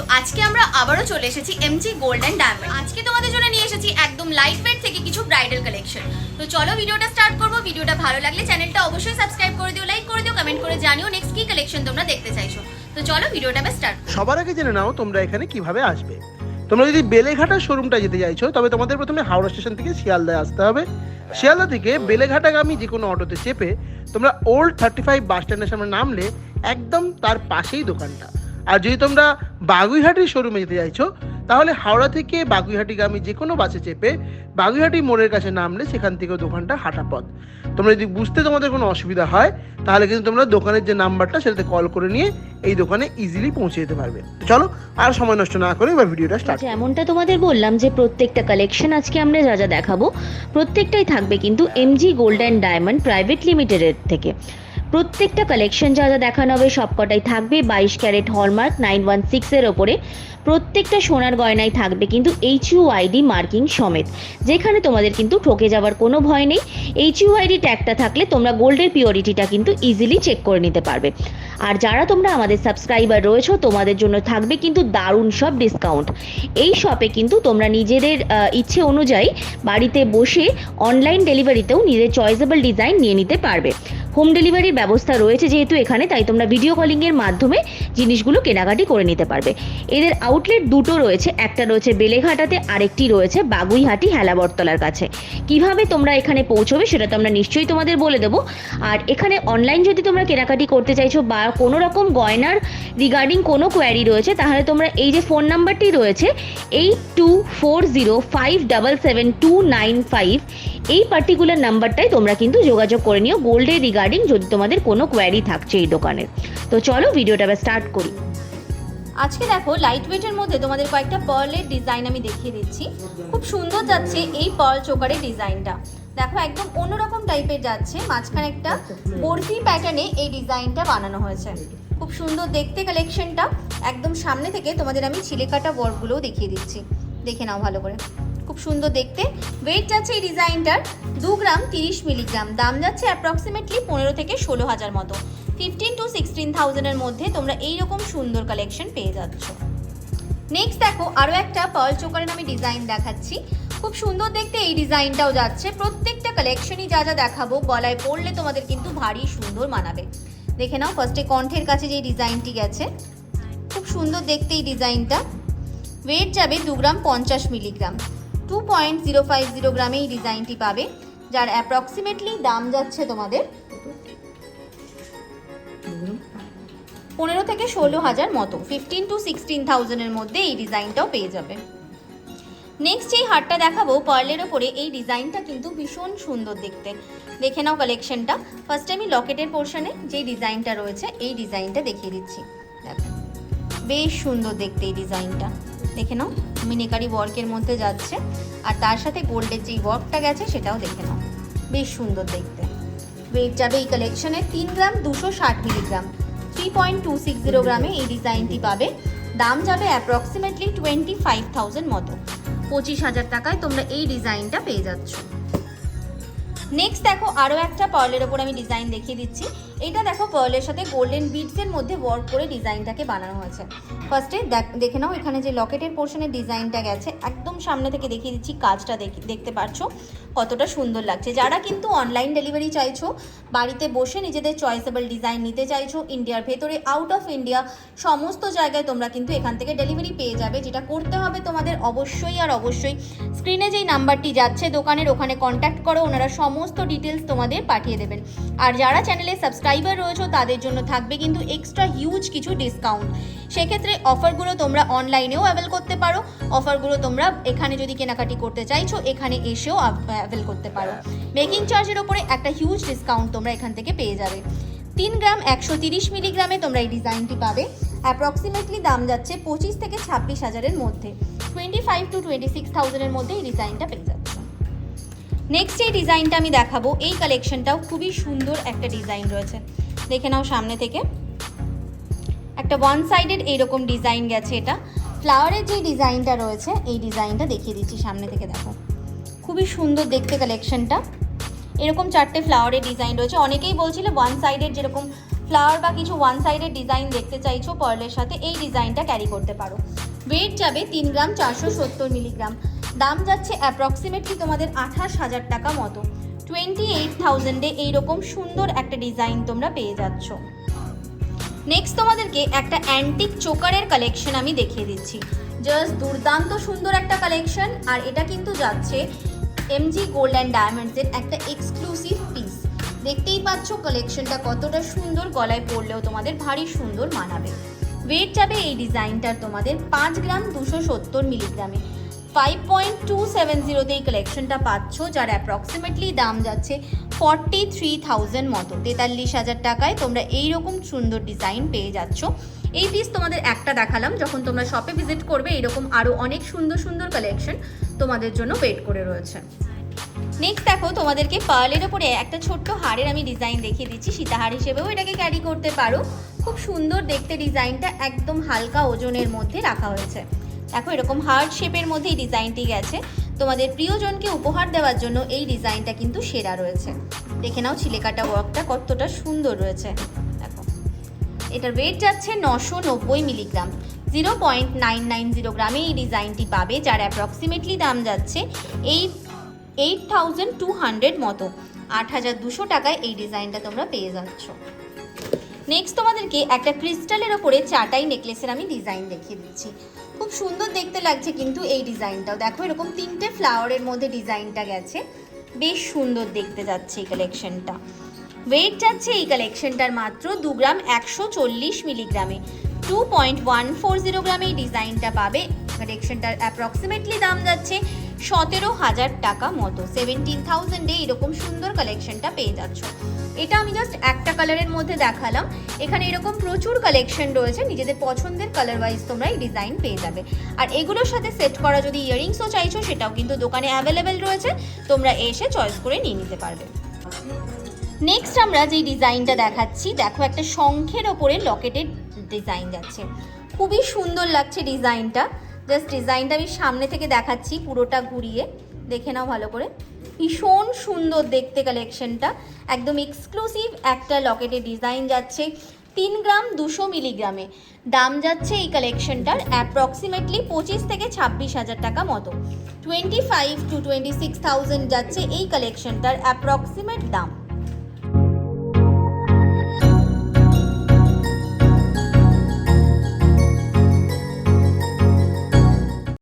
তো আজকে আমরা আবারও চলে এসেছি এমজি গোল্ড অ্যান্ড ডায়মন্ড আজকে তোমাদের জন্য নিয়ে এসেছি একদম লাইট ওয়েট থেকে কিছু ব্রাইডাল কালেকশন তো চলো ভিডিওটা স্টার্ট করব। ভিডিওটা ভালো লাগলে চ্যানেলটা অবশ্যই সাবস্ক্রাইব করে দিও লাইক করে দিও কমেন্ট করে জানিও নেক্সট কি কালেকশন তোমরা দেখতে চাইছো। তো চলো ভিডিওটা এবার স্টার্ট সবার আগে জেনে নাও তোমরা এখানে কীভাবে আসবে। তোমরা যদি বেলেঘাটা শোরুমটা যেতে চাইছো, তবে তোমাদের প্রথমে হাওড়া স্টেশন থেকে শিয়ালদায় আসতে হবে। শিয়ালদা থেকে বেলেঘাটাগামী যে কোনো অটোতে চেপে তোমরা ওল্ড থার্টি ফাইভ বাস স্ট্যান্ডের সামনে নামলে একদম তার পাশেই দোকানটা। আর যদি তোমরা বাগুইহাটির শোরুমে যেতে চাইছো, তাহলে হাওড়া থেকে বাগুইহাটিগামী যে কোনো বাসে চেপে বাগুইহাটি মোড়ের কাছে নামলে সেখান থেকেও দোকানটা হাঁটা পথ। তোমরা যদি বুঝতে তোমাদের কোনো অসুবিধা হয়, তাহলে কিন্তু তোমরা দোকানের যে নাম্বারটা সেটাতে কল করে নিয়ে এই দোকানে ইজিলি পৌঁছে যেতে পারবে। চলো, আর সময় নষ্ট না করে এবার ভিডিওটা স্টার্ট যেমনটা তোমাদের বললাম যে প্রত্যেকটা কালেকশন আজকে আমরা যা যা দেখাবো, প্রত্যেকটাই থাকবে কিন্তু MG gold and diamond private লিমিটেডের থেকে। প্রত্যেকটা কালেকশন যা যা দেখানো হবে সবকটাই থাকবে। বাইশ ক্যারেট হলমার্ক নাইন ওয়ান সিক্সের ওপরে। প্রত্যেকটা সোনার গয়নায় থাকবে কিন্তু এইচ আইডি মার্কিং সমেত। যেখানে তোমাদের কিন্তু ঠকে যাওয়ার কোনো ভয় নেই। এইচ আইডি ট্যাগটা থাকলে তোমরা গোল্ডের পিওরিটিটা কিন্তু ইজিলি চেক করে নিতে পারবে। আর যারা তোমরা আমাদের সাবস্ক্রাইবার রয়েছো, তোমাদের জন্য থাকবে কিন্তু দারুণ সব ডিসকাউন্ট এই শপে কিন্তু তোমরা নিজেদের ইচ্ছে অনুযায়ী বাড়িতে বসে অনলাইন ডেলিভারিতেও নিজের চয়েসেবল ডিজাইন নিয়ে নিতে পারবে। হোম ডেলিভারির ব্যবস্থা রয়েছে যেহেতু এখানে, তাই তোমরা ভিডিও কলিংয়ের মাধ্যমে জিনিসগুলো কেনাকাটি করে নিতে পারবে। এদের আউটলেট দুটো রয়েছে, একটা রয়েছে বেলেঘাটাতে, আরেকটি রয়েছে বাগুইহাটি হেলাবরতলার কাছে। কীভাবে তোমরা এখানে পৌঁছবে সেটা তো আমরা নিশ্চয়ই তোমাদের বলে দেবো। আর এখানে অনলাইন যদি তোমরা কেনাকাটি করতে চাইছো বা কোনো রকম গয়নার রিগার্ডিং কোনো কোয়ারি রয়েছে, তাহলে তোমরা এই যে ফোন নাম্বারটি রয়েছে eight two four zero five double seven two nine five এই পার্টিকুলার নাম্বারটাই তোমরা কিন্তু যোগাযোগ করে নিও। গোল্ডের রিগার্ডিং যদি তোমাদের কোনো কোয়ারি থাকছে এই দোকানের তো চলো ভিডিওটা স্টার্ট করি। আজকে দেখো লাইট ওয়েটের মধ্যে তোমাদের কয়েকটা পার্লের ডিজাইন আমি দেখিয়ে দিচ্ছি। খুব সুন্দর যাচ্ছে এই পার্ল চোকারের ডিজাইনটা দেখো একদম অন্যরকম টাইপের যাচ্ছে, মাঝখানে একটা বরফি প্যাটার্নে এই ডিজাইনটা বানানো হয়েছে। খুব সুন্দর দেখতে কালেকশনটা একদম সামনে থেকে তোমাদের আমি ছিলেকাটা ওয়ার্কগুলোও দেখিয়ে দিচ্ছি। দেখে নাও ভালো করে। খুব সুন্দর দেখতে। ওয়েট যাচ্ছে এই ডিজাইনটার দু গ্রাম তিরিশ মিলিগ্রাম। দাম যাচ্ছে অ্যাপ্রক্সিমেটলি পনেরো থেকে ষোলো হাজার মতো। ফিফটিন টু সিক্সটিন থাউজেন্ডের মধ্যে তোমরা এইরকম সুন্দর কালেকশন পেয়ে যাচ্ছ। নেক্সট দেখো আরও একটা পার্ল চোকারের আমি ডিজাইন দেখাচ্ছি। খুব সুন্দর দেখতে এই ডিজাইনটাও যাচ্ছে। প্রত্যেকটা কালেকশনই যা যা দেখাবো, গলায় পরলে তোমাদের কিন্তু ভারী সুন্দর মানাবে। দেখে নাও ফার্স্টে কণ্ঠের কাছে যে ডিজাইনটি গেছে। খুব সুন্দর দেখতে এই ডিজাইনটা। ওয়েট যাবে দু গ্রাম পঞ্চাশ milligram. Two point zero five zero গ্রামে এই ডিজাইনটি পাবে, যার অ্যাপ্রক্সিমেটলি দাম যাচ্ছে তোমাদের পনেরো থেকে ষোলো হাজার মতো ফিফটিন টু সিক্সটিন থাউজেন্ডের মধ্যে এই ডিজাইনটাও পেয়ে যাবে। নেক্সট এই হারটা দেখাবো পার্লের ওপরে এই ডিজাইনটা কিন্তু ভীষণ সুন্দর দেখতে। দেখে নাও কালেকশনটা ফার্স্টে আমি লকেটের পোর্শনে যে ডিজাইনটা রয়েছে, এই ডিজাইনটা দেখিয়ে দিচ্ছি। দেখো, বেশ সুন্দর দেখতে এই ডিজাইনটা। দেখে নাও। মিনিকারি ওয়ার্কের মধ্যে যাচ্ছে, আর তার সাথে গোল্ডের যেই ওয়ার্কটা গেছে সেটাও দেখে নাও। বেশ সুন্দর দেখতে। ওয়েট যাবে এই কালেকশনে তিন গ্রাম দুশো ষাট milligram three point two six zero গ্রামে এই ডিজাইনটি পাবে। দাম যাবে অ্যাপ্রক্সিমেটলি টোয়েন্টি ফাইভ থাউজেন্ড মতো। পঁচিশ হাজার টাকায় তোমরা এই ডিজাইনটা পেয়ে যাচ্ছ। নেক্সট দেখো আরও একটা পার্লের ওপর আমি ডিজাইন দেখিয়ে দিচ্ছি। এটা দেখো পার্লের সাথে গোল্ডেন বিডসের মধ্যে ওয়ার্ক করে ডিজাইনটাকে বানানো হয়েছে। ফার্স্টে দেখে নাও এখানে যে লকেটের পোর্শনের ডিজাইনটা গেছে, একদম সামনে থেকে দেখিয়ে দিচ্ছি, কাজটা দেখি, দেখতে পারছ? কতটা সুন্দর লাগছে। যারা কিন্তু অনলাইন ডেলিভারি চাইছো, বাড়িতে বসে নিজেদের চয়েসেবল ডিজাইন নিতে চাইছো ইন্ডিয়ার ভেতরে আউট অফ ইন্ডিয়া সমস্ত জায়গায় তোমরা কিন্তু এখান থেকে ডেলিভারি পেয়ে যাবে। যেটা করতে হবে তোমাদের অবশ্যই আর অবশ্যই স্ক্রিনে যেই নাম্বারটি যাচ্ছে দোকানের, ওখানে কন্ট্যাক্ট করো, ওনারা সমস্ত ডিটেলস তোমাদের পাঠিয়ে দেবেন। আর যারা চ্যানেলে সাবস্ক্রাইবার রয়েছে, তাদের জন্য থাকবে কিন্তু এক্সট্রা হিউজ কিছু ডিসকাউন্ট সেক্ষেত্রে অফারগুলো তোমরা অনলাইনেও অ্যাভেল করতে পারো। অফারগুলো তোমরা এখানে যদি কেনাকাটি করতে চাইছো, এখানে এসেও অ্যাভেল করতে পারো। মেকিং চার্জের ওপরে একটা হিউজ ডিসকাউন্ট তোমরা এখান থেকে পেয়ে যাবে। তিন গ্রাম একশো তিরিশ মিলিগ্রামে তোমরা এই ডিজাইনটি পাবে। অ্যাপ্রক্সিমেটলি দাম যাচ্ছে পঁচিশ থেকে ছাব্বিশ হাজারের মধ্যে। Twenty five to twenty six থাউজেন্ডের মধ্যে এই ডিজাইনটা পেয়ে যাচ্ছে নেক্সট এই ডিজাইনটা আমি দেখাবো। এই কালেকশনটাও খুবই সুন্দর একটা ডিজাইন রয়েছে। দেখে নাও সামনে থেকে। একটা ওয়ান সাইডেড এইরকম ডিজাইন গেছে এটা। ফ্লাওয়ারের যে ডিজাইনটা রয়েছে এই ডিজাইনটা দেখিয়ে দিচ্ছি সামনে থেকে দেখো। খুবই সুন্দর দেখতে কালেকশনটা এরকম চারটে ফ্লাওয়ারের ডিজাইন রয়েছে। অনেকেই বলছিল ওয়ান সাইডের যেরকম ফ্লাওয়ার বা কিছু ওয়ান সাইডের ডিজাইন দেখতে চাইছো পার্লের সাথে, এই ডিজাইনটা ক্যারি করতে পারো। ওয়েট যাবে তিন গ্রাম চারশো সত্তর মিলিগ্রাম দাম যাচ্ছে অ্যাপ্রক্সিমেটলি তোমাদের আঠাশ হাজার টাকা মতো। টোয়েন্টি এইট থাউজেন্ডে এইরকম সুন্দর একটা ডিজাইন তোমরা পেয়ে যাচ্ছ। নেক্সট তোমাদেরকে একটা অ্যান্টিক চোকারের কালেকশন আমি দেখিয়ে দিচ্ছি। জাস্ট দুর্দান্ত সুন্দর একটা কালেকশন আর এটা কিন্তু যাচ্ছে এমজি গোল্ড অ্যান্ড ডায়মন্ডসের একটা এক্সক্লুসিভ পিস দেখতেই পাচ্ছ কালেকশনটা কতটা সুন্দর গলায় পরলেও তোমাদের ভারী সুন্দর মানাবে। ওয়েট যাবে এই ডিজাইনটার তোমাদের পাঁচ গ্রাম দুশো সত্তর মিলিগ্রামে ফাইভ পয়েন্ট টু সেভেন জিরোতে এই কালেকশনটা পাচ্ছ, যার অ্যাপ্রক্সিমেটলি দাম যাচ্ছে ফর্টি থ্রি থাউজেন্ড মতো। তেতাল্লিশ হাজার টাকায় তোমরা এইরকম সুন্দর ডিজাইন পেয়ে যাচ্ছ। এই পিস তোমাদের একটা দেখালাম, যখন তোমরা শপে ভিজিট করবে, এরকম আরও অনেক সুন্দর সুন্দর কালেকশন তোমাদের জন্য ওয়েট করে রয়েছে। নেক্সট দেখো, তোমাদেরকে পার্লের ওপরে একটা ছোট্ট হাড়ের আমি ডিজাইন দেখিয়ে দিচ্ছি। সীতাহার হিসেবেও এটাকে ক্যারি করতে পারো। খুব সুন্দর দেখতে ডিজাইনটা একদম হালকা ওজনের মধ্যে রাখা হয়েছে। দেখো, এরকম হার্ট শেপের মধ্যে এই ডিজাইনটি গেছে। তোমাদের প্রিয়জনকে উপহার দেওয়ার জন্য এই ডিজাইনটা কিন্তু সেরা রয়েছে। দেখে নাও, ছিলেকাটা ওয়ার্কটা কতটা সুন্দর রয়েছে। এটার ওয়েট যাচ্ছে নশো নব্বই milligram zero point nine nine zero গ্রামে এই ডিজাইনটি পাবে, যার অ্যাপ্রক্সিমেটলি দাম যাচ্ছে eight eight thousand two hundred মতো। আট হাজার দুশো টাকায় এই ডিজাইনটা তোমরা পেয়ে যাচ্ছ। নেক্সট তোমাদেরকে একটা ক্রিস্টালের ওপরে চাটাই নেকলেসের আমি ডিজাইন দেখিয়ে দিচ্ছি। খুব সুন্দর দেখতে লাগছে কিন্তু এই ডিজাইনটাও দেখো, এরকম তিনটে ফ্লাওয়ারের মধ্যে ডিজাইনটা গেছে। বেশ সুন্দর দেখতে যাচ্ছে এই কালেকশনটা ওয়েট যাচ্ছে এই কালেকশনটার মাত্র দু গ্রাম একশো চল্লিশ মিলিগ্রামে two point one four zero গ্রামে এই ডিজাইনটা পাবে। কালেকশনটার অ্যাপ্রক্সিমেটলি দাম যাচ্ছে সতেরো হাজার টাকা মতো। সেভেন্টিন থাউজেন্ডে এরকম সুন্দর কালেকশনটা পেয়ে যাচ্ছ। এটা আমি জাস্ট একটা কালারের মধ্যে দেখালাম। এখানে এরকম প্রচুর কালেকশন রয়েছে। নিজেদের পছন্দের কালার ওয়াইজ তোমরা এই ডিজাইন পেয়ে যাবে। আর এগুলোর সাথে সেট করা যদি ইয়ারিংসও চাইছো, সেটাও কিন্তু দোকানে অ্যাভেলেবেল রয়েছে। তোমরা এসে চয়েস করে নিয়ে নিতে পারবে। নেক্সট আমরা যে ডিজাইনটা দেখাচ্ছি, দেখো একটা শঙ্খের ওপরে লকেটের ডিজাইন যাচ্ছে। খুবই সুন্দর লাগছে ডিজাইনটা। জাস্ট ডিজাইনটা আমি সামনে থেকে দেখাচ্ছি, পুরোটা ঘুরিয়ে। দেখে নাও ভালো করে। ভীষণ সুন্দর দেখতে কালেকশনটা একদম এক্সক্লুসিভ একটা লকেটের ডিজাইন যাচ্ছে। তিন গ্রাম দুশো মিলিগ্রামে। দাম যাচ্ছে এই কালেকশনটার অ্যাপ্রক্সিমেটলি পঁচিশ থেকে ছাব্বিশ হাজার টাকা মতো। Twenty five to twenty six thousand যাচ্ছে এই কালেকশনটার অ্যাপ্রক্সিমেট দাম।